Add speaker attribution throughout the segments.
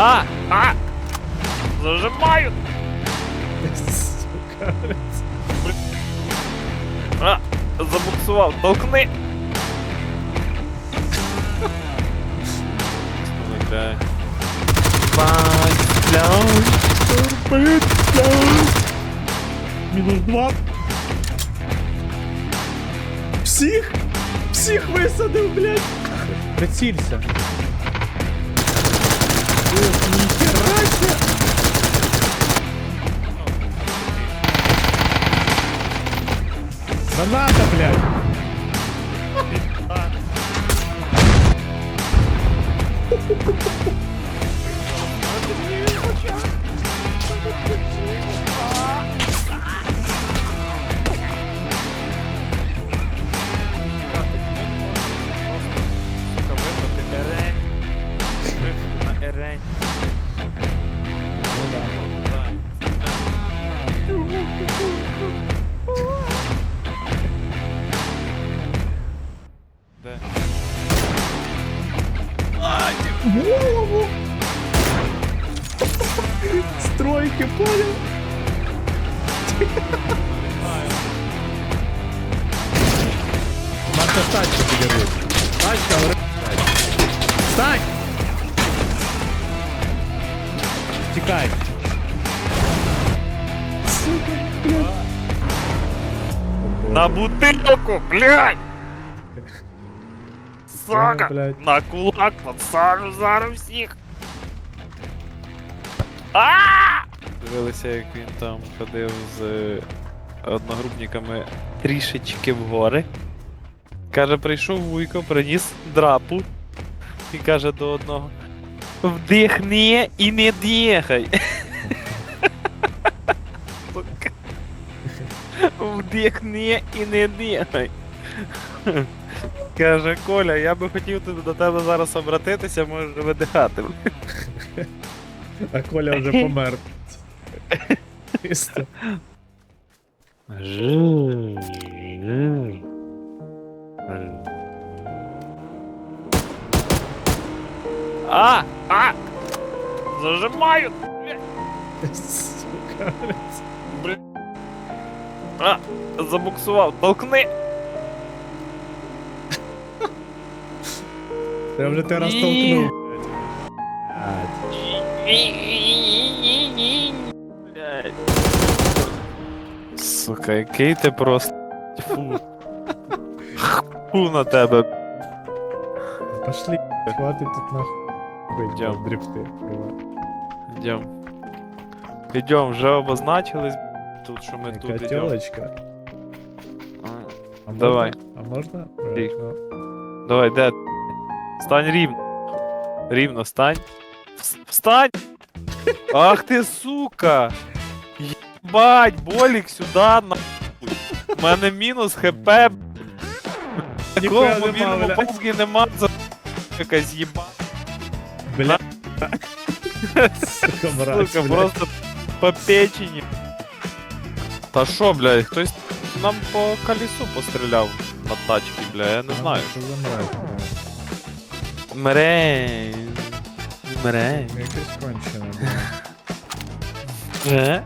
Speaker 1: А! А! Зажимаю!
Speaker 2: Сука, блядь.
Speaker 1: А! Забуксував, толкни! Блядь.
Speaker 2: Мінус два. Всіх! Всіх висадив, блядь! Прицілься. Граната, блядь!
Speaker 1: Сука,
Speaker 2: Марта тачку підірвуть. Тачка. Встань! Блядь.
Speaker 1: На бутилку, блядь! Сука!
Speaker 2: блядь.
Speaker 1: На кулак подсажу зараз всіх! А! Дивилися, як він там ходив з е, одногрупниками трішечки в гори. Каже, прийшов вуйко, приніс драпу. І каже до одного: Вдихни і не дихай. Вдихни і не дихай. Каже, Коля, я би хотів до тебе зараз обратитися, можеш видихати.
Speaker 2: А Коля вже помер. Чисто.
Speaker 1: А! А! Зажимаю!
Speaker 2: Сука, блядь.
Speaker 1: Блін. А! Забуксував, толкни!
Speaker 2: Я вже те раз.
Speaker 1: Блядь. Сука, який ти просто. Фу. Фу на тебе.
Speaker 2: Пошли, хватит тут нахуй. Быть,
Speaker 1: Идём.
Speaker 2: дрифты.
Speaker 1: Йдем. Йдем, вже обозначились тут, що ми тут йдемо.
Speaker 2: Котелочка. А
Speaker 1: Давай.
Speaker 2: Можно? А можно?
Speaker 1: Тихо.
Speaker 2: Хорошо.
Speaker 1: Давай, де? Стань рівно. Рівно стань. Вс- Встань! Ах ти сука! Єбать, болік сюди нахуй. У мене мінус хп. Такого
Speaker 2: Ніхуя нема,
Speaker 1: мобільному
Speaker 2: бля.
Speaker 1: паузі нема за якась єба.
Speaker 2: Бля. Сука, мразь,
Speaker 1: Сука,
Speaker 2: блядь.
Speaker 1: просто по печені. Та що, блядь, хтось нам по колесу постріляв на тачки, бля, я не
Speaker 2: А,
Speaker 1: знаю.
Speaker 2: Що за мразь, блядь?
Speaker 1: Мрей. Мрей.
Speaker 2: Якось кончено, блядь.
Speaker 1: Е?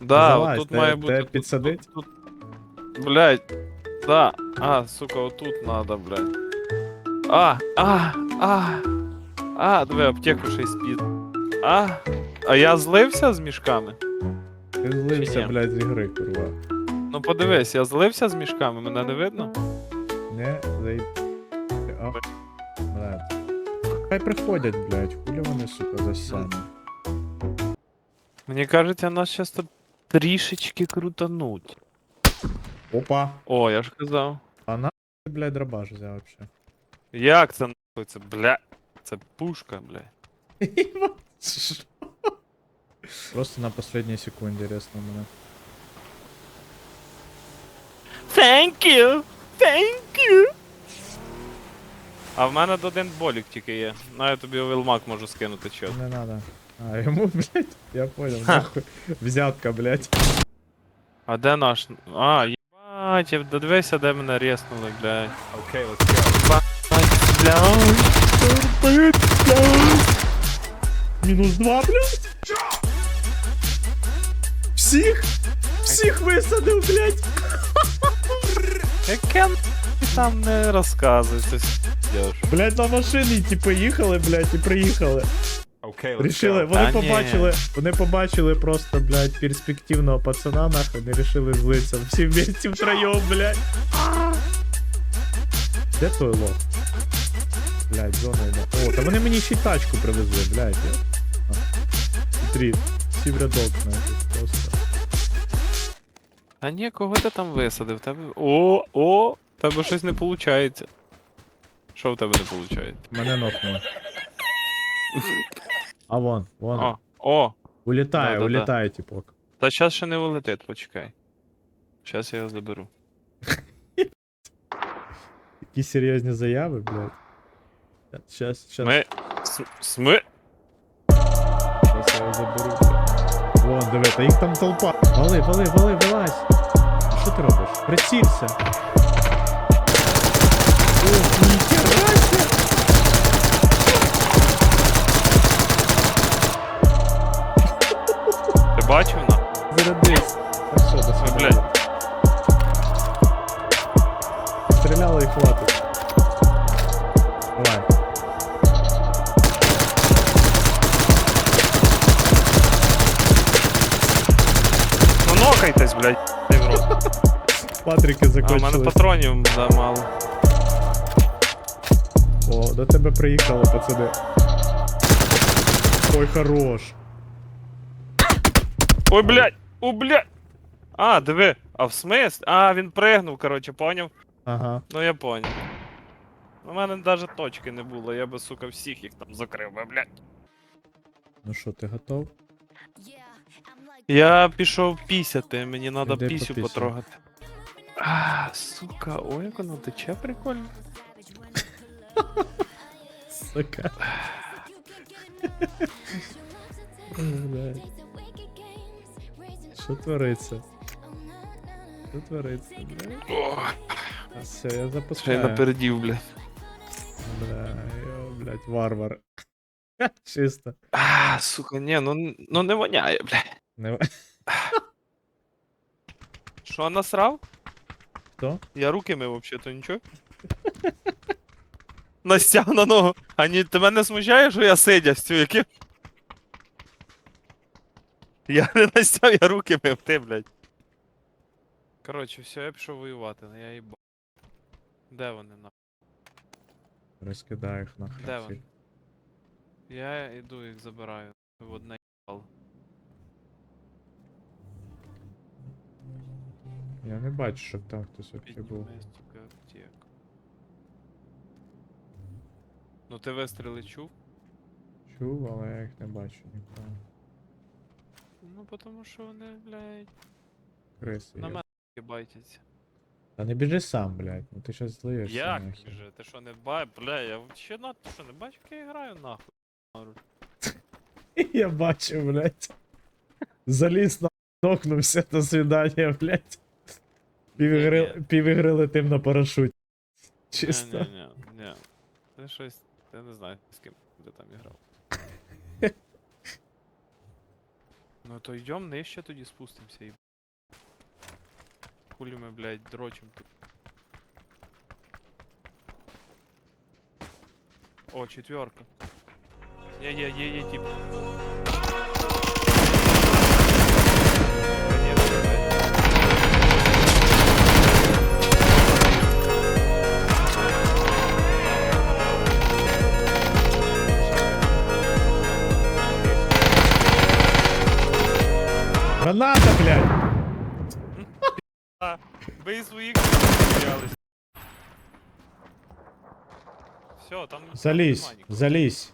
Speaker 1: Да,
Speaker 2: Залазь,
Speaker 1: отут
Speaker 2: те-
Speaker 1: має
Speaker 2: те
Speaker 1: бути. тут-
Speaker 2: підсадить?
Speaker 1: Тут, Тут, блядь. Да. А, сука, отут надо, блядь. А, а, а. А, диви, аптеку ще й спід. А. А я злився з мішками?
Speaker 2: Ти злився,
Speaker 1: ні?
Speaker 2: блядь, з ігри, курва.
Speaker 1: Ну подивись, я злився з мішками, мене не видно?
Speaker 2: Не, заїб... А, блядь. Хай приходять, блядь, хулі вони, сука, засяні.
Speaker 1: Мені кажеться, нас тут трішечки крутануть.
Speaker 2: Опа.
Speaker 1: О, я ж казав.
Speaker 2: А на ти, блядь, драбаш взяв вообще.
Speaker 1: Як це нахуй? Це, бля. Це пушка, бля.
Speaker 2: Просто на последней секунде резно мене.
Speaker 1: Thank you! Thank you! А в мене один болік тільки є. Ну я тобі вилмак можу скинути чо.
Speaker 2: Не надо. А, ему, блядь, я понял,
Speaker 1: Ха.
Speaker 2: нахуй. Взятка, блядь.
Speaker 1: А де наш? А, єбать, Я додивися, де мене реснули, блядь.
Speaker 3: Okay, let's go.
Speaker 1: Бля.
Speaker 2: Мінус два, блядь. Всіх? Всіх висадив, блядь.
Speaker 1: Яке там не розказуй, с***єш.
Speaker 2: Блядь, на машині, типу, їхали, блядь, і приїхали.
Speaker 3: Okay,
Speaker 2: Рішили, вони
Speaker 1: Та ні.
Speaker 2: побачили, вони побачили просто, блядь, перспективного пацана, нахуй, не рішили злитися. Всі вместе втроєм, блядь. Де той лох? Блядь, зона йде. О, та вони мені ще й тачку привезли, блядь. А. Смотри, всі в рядок, нахуй, просто.
Speaker 1: А ні, кого ти там висадив? Тебе... О, о, тебе щось не виходить. Що в тебе не виходить?
Speaker 2: Мене нокнуло. А вон, вон.
Speaker 1: О, о,
Speaker 2: Улітає,
Speaker 1: Да-да-да.
Speaker 2: улітає, типок.
Speaker 1: та зараз ще не вилетить, почекай. Зараз я його заберу.
Speaker 2: Які серйозні заяви, блядь. Щас, щас,
Speaker 1: Ми. С- Сми.
Speaker 2: щас я його заберу. Вон, диви, та їх там толпа. Вали, вали, вали, вилазь. Що ти робиш? Прицілься. Ох,
Speaker 1: бачив на?
Speaker 2: Зарядись. Так що, до свидання.
Speaker 1: блядь.
Speaker 2: Стріляли і хватить. Давай.
Speaker 1: Ну нокайтесь, блядь. Ти в рот.
Speaker 2: Патрики
Speaker 1: А в мене
Speaker 2: закончились.
Speaker 1: патронів да, мало.
Speaker 2: О, до тебе приїхали, пацани. Ой, хорош.
Speaker 1: Ой, блядь! О, блядь! А, диви, а в смис? А, він пригнув, коротше, поняв?
Speaker 2: Ага.
Speaker 1: Ну я поняв. У мене навіть точки не було, я би, сука, всіх їх там закрив би, блядь.
Speaker 2: Ну що, ти готов?
Speaker 1: Я пішов пісяти, мені треба
Speaker 2: Іди
Speaker 1: пісю
Speaker 2: попісяй.
Speaker 1: потрогати. А, сука, ой, як воно тече прикольно.
Speaker 2: Сука. Блядь, Що твориться? Що твориться, блядь?
Speaker 1: О,
Speaker 2: А все, я
Speaker 1: ще й
Speaker 2: запускаю.
Speaker 1: напередів, блядь.
Speaker 2: Бля, йо, блядь, варвар. Чисто.
Speaker 1: А, сука, ні, ну, ну не воняє, блядь.
Speaker 2: Не...
Speaker 1: Що насрав?
Speaker 2: Хто?
Speaker 1: Я руки мив вообще, то нічого. Настяг на ногу. А ні, тебе не смущає, що я сидя з цю яким? Я не настяг, я руки мив, ти, блядь. Коротше, все, я пішов воювати, ну я їбав. Де вони на?
Speaker 2: Розкидаю їх нахуй.
Speaker 1: Де
Speaker 2: всіх.
Speaker 1: вони? Я іду їх забираю. В одне їбало.
Speaker 2: Я не бачу, щоб там хтось вообще був.
Speaker 1: Підніми, сука, аптеку. Ну ти вистріли чув?
Speaker 2: Чув, але я їх не бачу нікого.
Speaker 1: Ну, потому що вони, блядь,
Speaker 2: Криси.
Speaker 1: на мене байтяться.
Speaker 2: Та не біжи сам, блядь, ну ти щас злиєшся.
Speaker 1: Як
Speaker 2: нахуй.
Speaker 1: же? Ти що не бачиш? Бля, я ще на ти що не бачиш, як я граю нахуй.
Speaker 2: Я бачу, блядь. Заліз на нокнувся, до свидання, блядь. Півігри,
Speaker 1: Ні-ні.
Speaker 2: півігри летим на парашуті. Чисто.
Speaker 1: Ні, ні, ні, ні. Ти щось. Я не знаю, з ким ти там грав. Ну то йдем нижче тоді спустимося і. Хулі ми, блядь, дрочим тут. О, четверка. Є, є, є, є, тип. Все, там. там
Speaker 2: Залізь,
Speaker 1: нема нікого.
Speaker 2: залізь.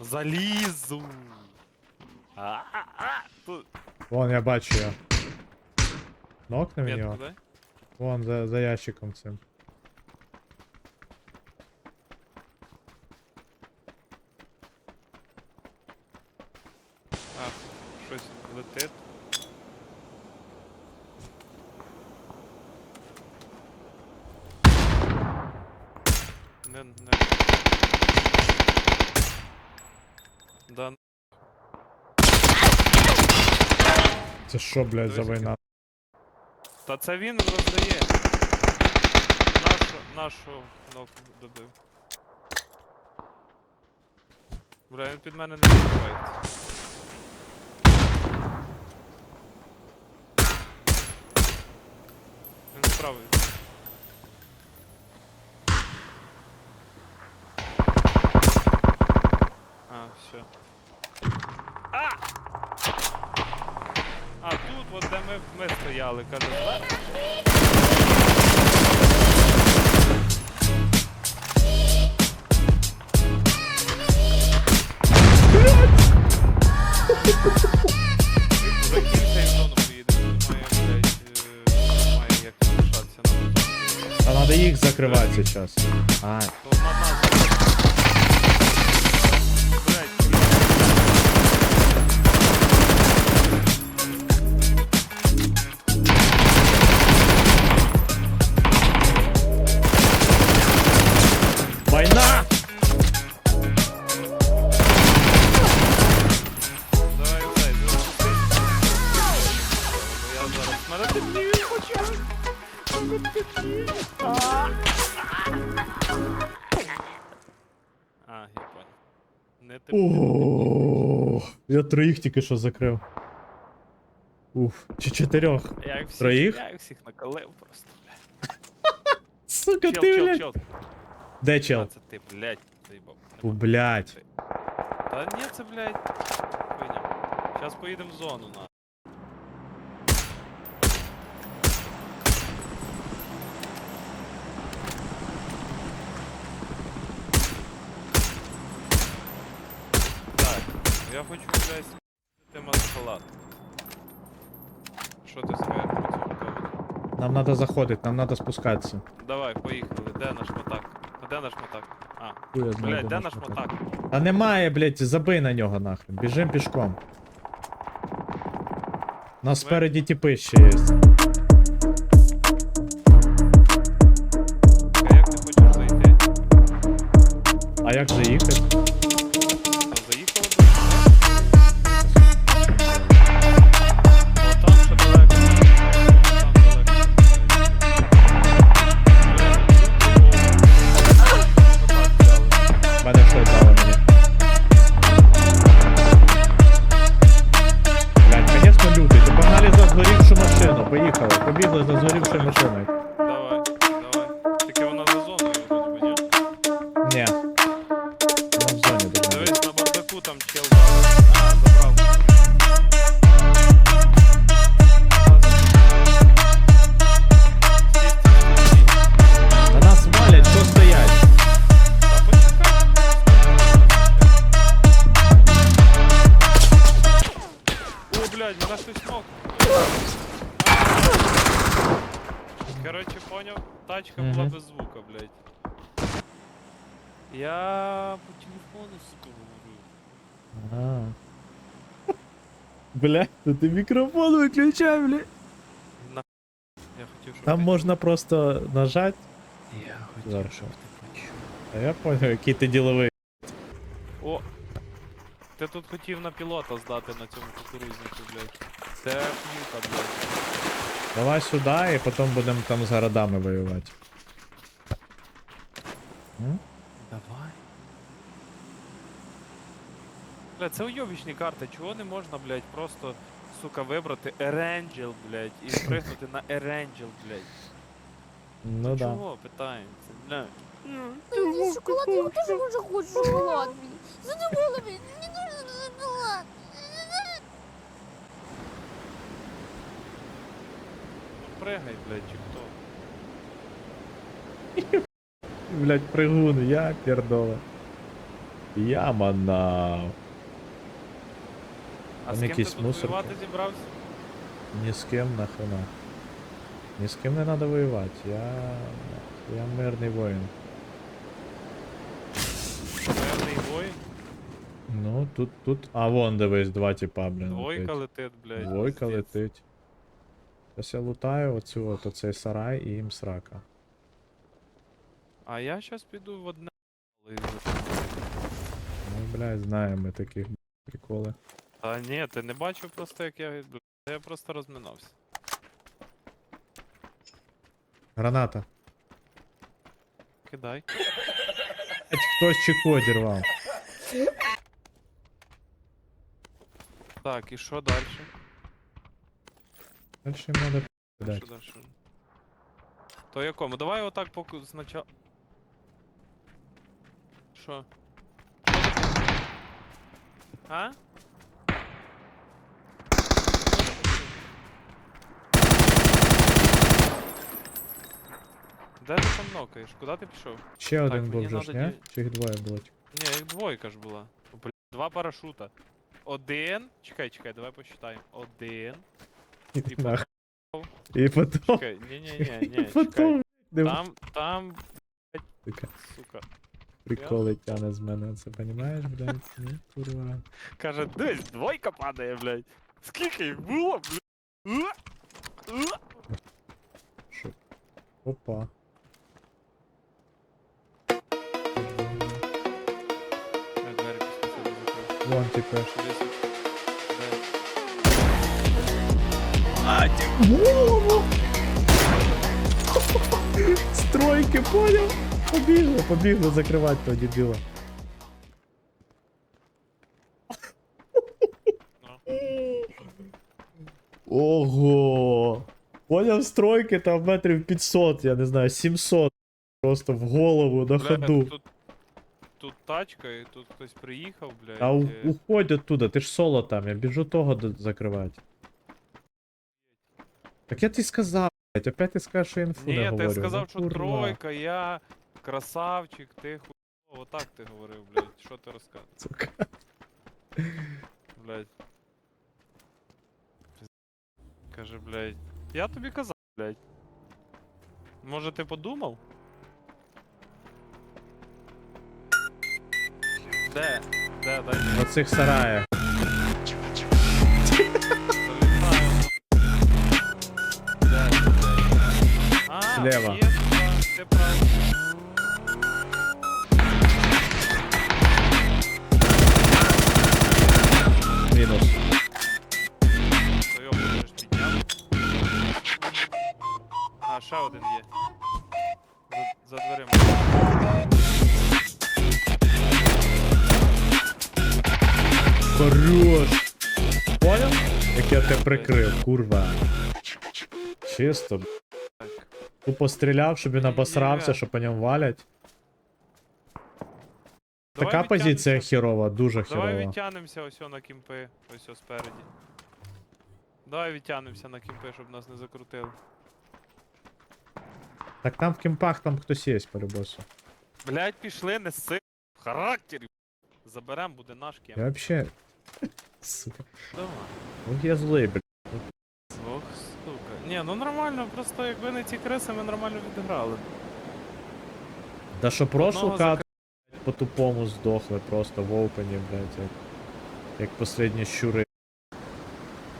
Speaker 1: Залізу. А-а-а, Тут.
Speaker 2: Вон, я бачу його. Нокнув
Speaker 1: Метку,
Speaker 2: його.
Speaker 1: дай.
Speaker 2: Вон, за, за ящиком цим.
Speaker 1: А, щось летить. не. Да.
Speaker 2: Це що, блядь, за
Speaker 1: Дивись,
Speaker 2: війна?
Speaker 1: Та це він роздає. Нашу, нашу кнопку добив. Бля, він під мене не відбувається. Він справиться. Все. А! А, тут, от де ми, ми стояли, каже, зверху. Закінчай в зону поїдемо, немає, блядь, е, немає як залишатися на зону.
Speaker 2: А надо їх закривати зараз. А,
Speaker 1: А, я понял. Не ти.
Speaker 2: О, я троїх тільки що закрив. Уф, чи чотирьох.
Speaker 1: Я їх всіх,
Speaker 2: Троїх?
Speaker 1: я їх всіх накалив просто.
Speaker 2: Сука,
Speaker 1: Чел,
Speaker 2: ти,
Speaker 1: чел,
Speaker 2: блядь.
Speaker 1: чел.
Speaker 2: Де
Speaker 1: А,
Speaker 2: чел?
Speaker 1: це ти, блядь,
Speaker 2: блядь.
Speaker 1: Та ні, це, блядь. Хуйня. Зараз поїдемо в зону, на. Так, я хочу, блядь, тема салат. Що ти скажеш?
Speaker 2: Нам надо заходити, нам надо спускатися.
Speaker 1: Давай, поїхали. Де наш мотак? А де наш мотак? А,
Speaker 2: Хуй я знаю,
Speaker 1: блядь, де наш
Speaker 2: мотор.
Speaker 1: мотак?
Speaker 2: Та немає, блядь, забий на нього нахрен. Біжим пішком. Нас спереді тіпи ще є.
Speaker 1: А як ти хочеш зайти?
Speaker 2: А як заїхати?
Speaker 1: Та
Speaker 2: Поїхали. Побігли за зорівши машиною. То ти мікрофон виключай, бля.
Speaker 1: Я хотів, щоб
Speaker 2: Там
Speaker 1: ти-
Speaker 2: можна просто нажати.
Speaker 1: Я хотів,
Speaker 2: Зараз.
Speaker 1: щоб ти почув.
Speaker 2: А я понял, який ти діловий.
Speaker 1: О! Ти тут хотів на пілота здати на цьому кукурузнику, блядь. Це п'юка, блядь.
Speaker 2: Давай сюди і потім будемо там з городами воювати.
Speaker 1: Давай. Бля, це уйобічні карти, чого не можна, блядь, просто, сука, вибрати Еренджел, блядь, і спригнути на Еренджел, блядь.
Speaker 2: Ну да.
Speaker 1: Чого, питається, бля.
Speaker 3: Та мені шоколад, я теж дуже хочу шоколад. Задумала, блін, мені дуже шоколад.
Speaker 1: Ну пригай, блядь, чи хто?
Speaker 2: Блять, пригун, я пердола. Я манав.
Speaker 1: А з ким ти
Speaker 2: якісь
Speaker 1: тут
Speaker 2: мусорки.
Speaker 1: воювати зібрався?
Speaker 2: Ні з ким нахрена. Ні з ким не треба воювати. Я. Я мирний воїн.
Speaker 1: Певний бой,
Speaker 2: Ну, тут, тут. А вон дивись, два типа, блін.
Speaker 1: двойка
Speaker 2: летить.
Speaker 1: летить, блядь.
Speaker 2: Двойка
Speaker 1: пиздець.
Speaker 2: летить. Зараз я лутаю оцю от оцей сарай і їм срака.
Speaker 1: А я щас піду в одне.
Speaker 2: Ну, блядь, знаємо ми таких приколи.
Speaker 1: Та ні, ти не бачив просто, як я Я просто розминався.
Speaker 2: Граната.
Speaker 1: Кидай.
Speaker 2: Блядь, Хтось чеку одірвав.
Speaker 1: Так, і що далі?
Speaker 2: Дальше надо
Speaker 1: Що
Speaker 2: дати.
Speaker 1: далі? То якому? Давай отак поки спочатку. Що? А? Де ти там нокаєш? Куди ти пішов?
Speaker 2: Ще один був вже ж, ні? Чи їх двоє було?
Speaker 1: Ні, їх двойка ж була. Бля, два парашута. Один. Чекай, чекай, давай посчитаємо. Один.
Speaker 2: І
Speaker 1: потім-.
Speaker 2: І потім.
Speaker 1: Чекай, ні, ні, ні, ні, чекай. Там, там,
Speaker 2: Така
Speaker 1: сука.
Speaker 2: Приколи тяне з мене, це понімаєш, блядь? Ну, курва.
Speaker 1: Каже, десь двойка падає, блядь. Скільки їх було, блядь?
Speaker 2: Опа. Вон Голову! Стройки, понял? Побігли, побігли закривати того дебіла. Ого! Поняв стройки там метрів 500, я не знаю, 700. Просто в голову на
Speaker 1: Бля,
Speaker 2: ходу.
Speaker 1: Тут, тачка, і тут хтось приїхав, блядь.
Speaker 2: А у- уходь оттуда, ти ж соло там, я біжу того до- закривати. Так я тобі сказав, блядь, опять ти скажеш, що я інфу не
Speaker 1: Ні,
Speaker 2: говорю.
Speaker 1: ти сказав,
Speaker 2: ну,
Speaker 1: що
Speaker 2: курва.
Speaker 1: тройка, я красавчик, ти хуй. Отак ти говорив, блядь. Що ти розказуєш,
Speaker 2: Сука.
Speaker 1: блядь. Каже, блядь. Я тобі казав, блядь. Може ти подумав? Де? Де, дай
Speaker 2: На цих сараях.
Speaker 1: залітаю. Де, де? А,
Speaker 2: Зліва.
Speaker 1: є, туди, ти правий.
Speaker 2: Мінус.
Speaker 1: А, ще один є.
Speaker 2: Хорош! Понял? Як я тебе прикрив, курва. Чисто. Тупо стріляв, щоб він обосрався,
Speaker 1: ні.
Speaker 2: що по ньому валять.
Speaker 1: Давай
Speaker 2: Така позиція
Speaker 1: відтягнемося.
Speaker 2: херова, дуже
Speaker 1: Давай
Speaker 2: херова.
Speaker 1: відтягнемося ось о на кімпи, ось о спереді. Давай відтягнемося на кімпи, щоб нас не закрутили.
Speaker 2: Так там в кемпах там хтось є по-любосу.
Speaker 1: Блять, пішли, не си в характері. Заберем, буде наш кемп.
Speaker 2: Я вообще. Сука.
Speaker 1: Давай.
Speaker 2: Ох я злий, блядь.
Speaker 1: Ох, сука. Ні, ну нормально, просто якби не ці криси, ми нормально відіграли.
Speaker 2: Да що прошлу
Speaker 1: Одного
Speaker 2: кат по тупому здохли просто в опені, блядь, як, як последні щури.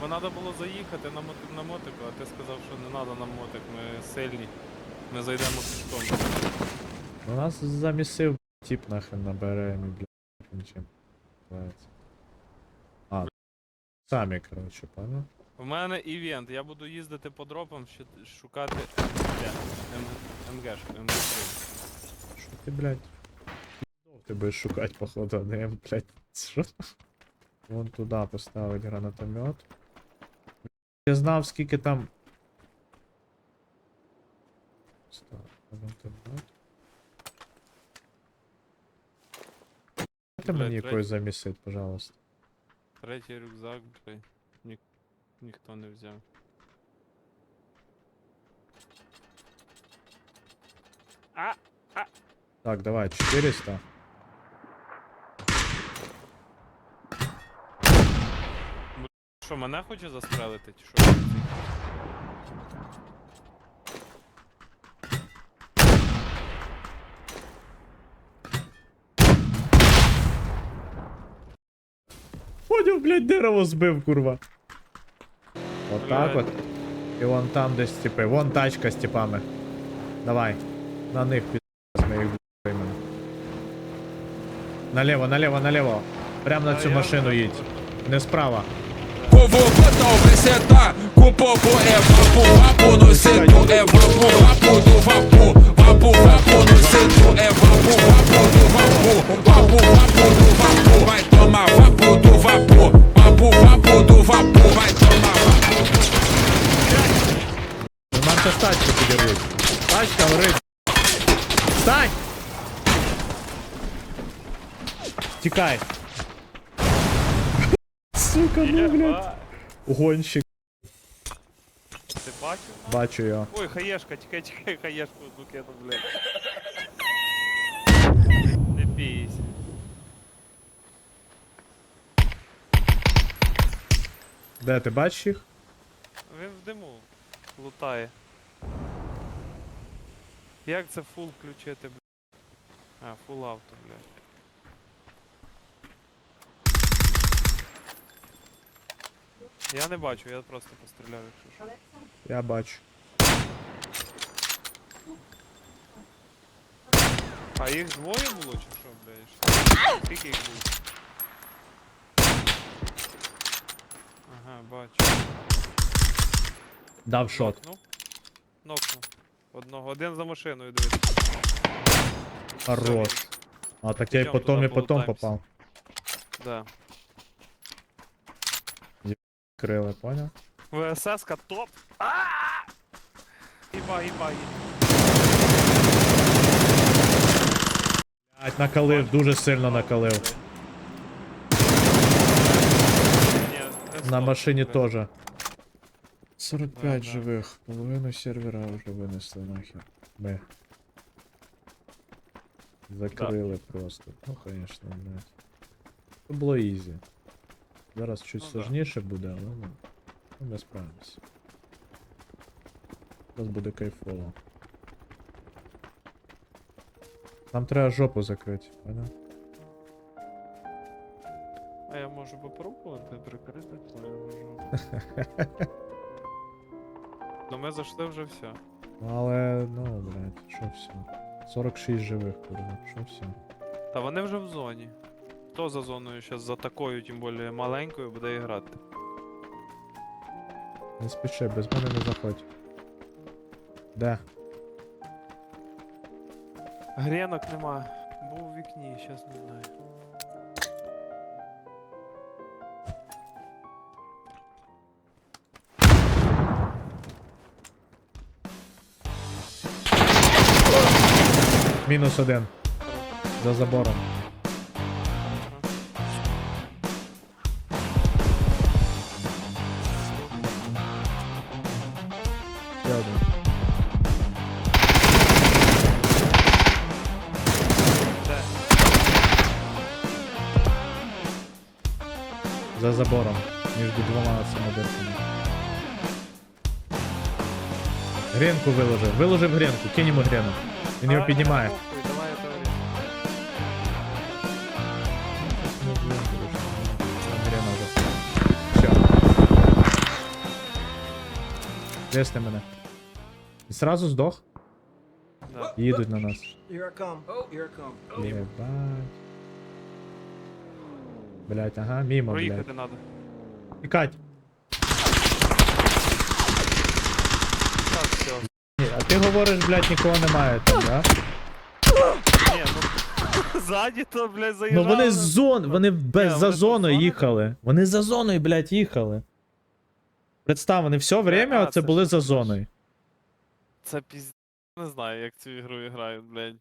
Speaker 1: Бо треба було заїхати на, мот- на мотику, а ти сказав, що не треба на мотик, ми сильні. Ми зайдемо пішком.
Speaker 2: У нас замісив тип нахрен на БРМ, блядь, нічим. Називається. А, самі, коротше, понял?
Speaker 1: У мене івент, я буду їздити по дропам, щ- шукати МГ. МГшку, МГ.
Speaker 2: Що ти, блядь? Ти будеш шукати, походу, а не, блядь, що? Вон туди поставить гранатомет. Я знав, скільки там. Став гранатомет. Дайте
Speaker 1: Блядь,
Speaker 2: мені
Speaker 1: третій.
Speaker 2: якось замісить, пожалуйста.
Speaker 1: Третій рюкзак, блядь. Ні, ніхто не взяв. А!
Speaker 2: Так, давай, 400.
Speaker 1: Що, мене хоче застрелити, чи що?
Speaker 2: Поняв, блядь, дерево збив, курва. Отак от. І вон там десь типи. Вон тачка з типами. Давай. На них під ми їх блядь, Наліво, наліво, наліво. Прям на цю машину їдь. Не справа.
Speaker 1: Да.
Speaker 4: povo botão vai sentar Com o povo é vapo, vapo no centro É vapo, vapo do vapor Vapo, vapo no centro É vapo, vapo do vapor Vapo, vapo do vapor Vai tomar vapo do vapor Vapo, vapo do vapor Vai tomar vapo
Speaker 2: Нам ще тачка підірвуть. Тачка горить. Встань! Тікай. Сука, ну, блядь.
Speaker 1: Єба. Бачив?
Speaker 2: Бачу його.
Speaker 1: Ой, хаєшка, тікай, тікай, хаєшку одну кину, блядь. Не бійся.
Speaker 2: Де ти бачиш їх?
Speaker 1: Він в диму лутає. Як це фул включити, блядь? А, фул авто, блядь. Я не бачу, я просто постріляв, якщо що.
Speaker 2: Я бачу.
Speaker 1: А їх двоє було чи що, блядь? Скільки їх було? Ага, бачу.
Speaker 2: Дав шот.
Speaker 1: Нокнув. Нокнув. Одного. Один за машиною дивиться.
Speaker 2: Хорош. А так я
Speaker 1: Ідем
Speaker 2: потом
Speaker 1: туди
Speaker 2: і потом
Speaker 1: полутаємось.
Speaker 2: попав.
Speaker 1: Да.
Speaker 2: Крили, поняв?
Speaker 1: ВСС-ка топ. Ааа! Гіба, гіба, гіба.
Speaker 2: Блять, накалив, дуже сильно накалив.
Speaker 1: Ні,
Speaker 2: На машині теж. 45
Speaker 1: Да, да.
Speaker 2: живих. Половину сервера вже винесли нахер. Ми. Закрили просто. Ну, конечно, блядь. Це було ізі. Зараз чуть
Speaker 1: Ну да.
Speaker 2: сложніше буде, але ну. ну, Ми справимося. Зараз буде кайфово. Нам треба жопу закрити, понял?
Speaker 1: А я можу попробувати прикрити твою жопу. Ну ми зайшли вже все.
Speaker 2: Але, ну, блядь, що все. 46 живих, курва, що все.
Speaker 1: Та вони вже в зоні. Хто за зоною зараз за такою, тим більше маленькою, буде грати?
Speaker 2: Не спіши, без мене не заходь. Де?
Speaker 1: Грінок нема. Був у вікні, зараз не знаю.
Speaker 2: Мінус один. За забором. забором. Між двома самодерцями. Гренку виложив. Виложив гренку, кинь йому грену. Він його
Speaker 1: А,
Speaker 2: піднімає.
Speaker 1: похуй, Давай я теорію.
Speaker 2: Ну, блін, короче, ну, Грена вже. Все. Десни мене. І сразу здох?
Speaker 1: Да.
Speaker 2: Їдуть на нас.
Speaker 5: Here I come. Oh, here I come.
Speaker 2: Єбать. Блять, ага, мимо, блять.
Speaker 1: Проїхати треба.
Speaker 2: Тікать.
Speaker 1: Так, все.
Speaker 2: Ні, А ти говориш, блять, нікого немає там, да?
Speaker 1: Ні, ну ззаді то, блядь, заїжджали.
Speaker 2: Ну вони з зон, вони без
Speaker 1: Ні,
Speaker 2: за
Speaker 1: вони
Speaker 2: зоною
Speaker 1: тут
Speaker 2: їхали. Вони за зоною, блять, їхали. Представ, вони все время
Speaker 1: а,
Speaker 2: це
Speaker 1: це
Speaker 2: були
Speaker 1: ж
Speaker 2: за зоною.
Speaker 1: Це пізд... Не знаю, як цю ігру грають, блядь.